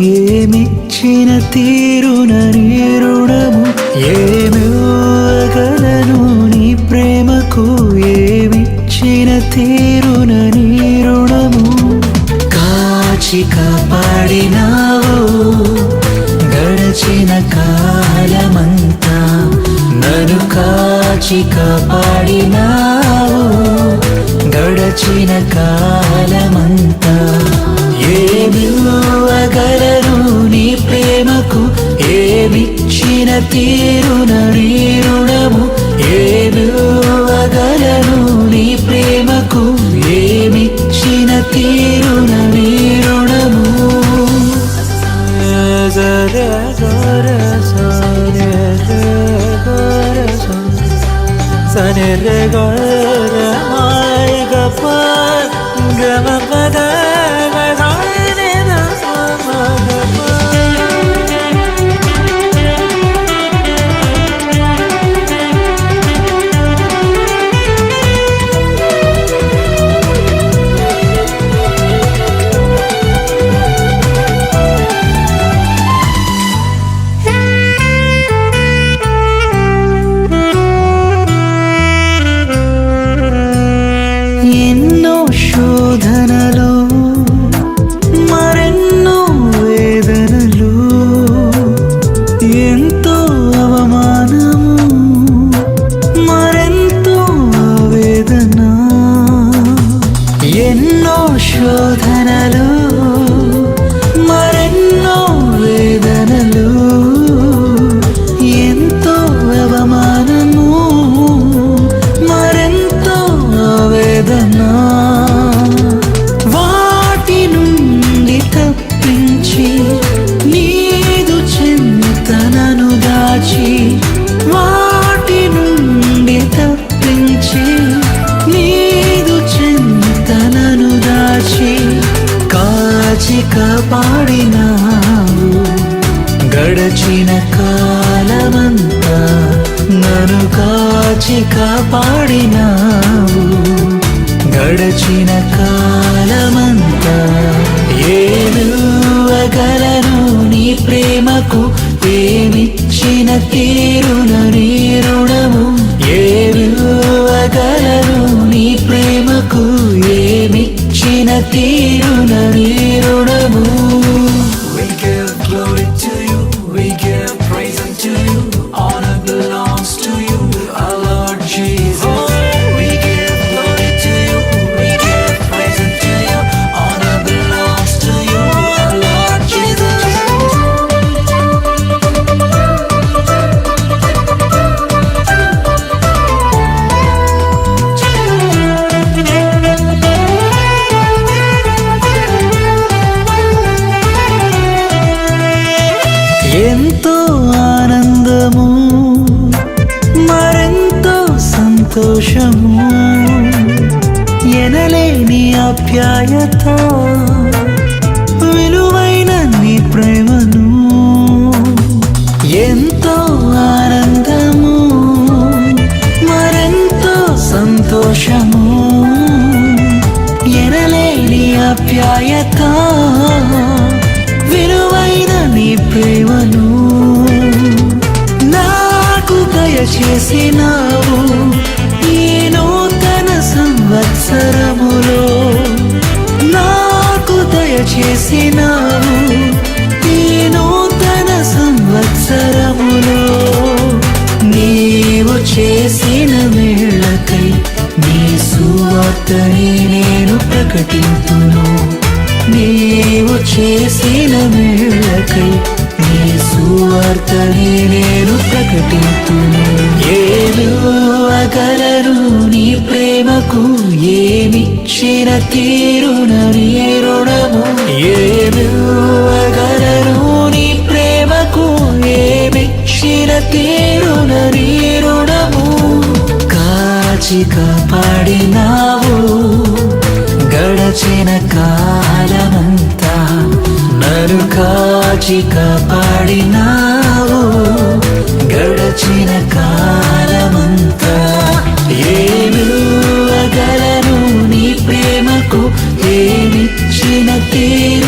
ఏమిచ్చిన తీరున నీరుణము ఏమివ్వగలను నీ ప్రేమకు? ఏమిచ్చిన తీరున నీరుణము కాచి కాపాడినావు గడచిన కాలమంతా నను కాచి కాపాడినావు గడచిన కాలమంతా ఏమివ్వగలను ప్రేమకు ఏమిచ్చిన తీరున నీ రుణము ఏమివ్వగలను నీ ప్రేమకు ఏమిచ్చిన తీరున నీ రుణము సరే సరే మాయ గప గమ ఎన్నో శోధనలు కాపాడినావు గడచిన కాలమంతా నను కాచి కాపాడినావు. గడచిన కాలమంతా ఏమివ్వగలను నీ ప్రేమకు ఏమిచ్చిన తీరున నీ రుణము? ఏమివ్వగలను నీ ప్రేమకు ఏమిచ్చిన తీరున నీ రుణము? సంతోషము ఎనలేని ఆప్యాయత విలువైన నీ ప్రేమను. ఎంతో ఆనందము మరెంతో సంతోషము. ఎనలేని ఆప్యాయత విలువైన నీ ప్రేమను. నాకు దయచేసినావు నాకు దయచేసినావు ఈ నూతన సంవత్సరములో నీవు చేసిన మేళకై నీ సువార్తని నేను ప్రకటింతును. నీవు చేసిన మేళకై నీ సువార్తని నేను ప్రకటింతును. అగలరు నీ ప్రేమకు ఏమిచ్చిన తీరున నీ రుణము? ఏమివ్వగలను నీ ప్రేమకు ఏమిచ్చిన తీరున నీ రుణము కాచి కాపాడినావు గడచిన కాలమంతా నరు కాచి కాపాడినావు గడచిన కాలం Be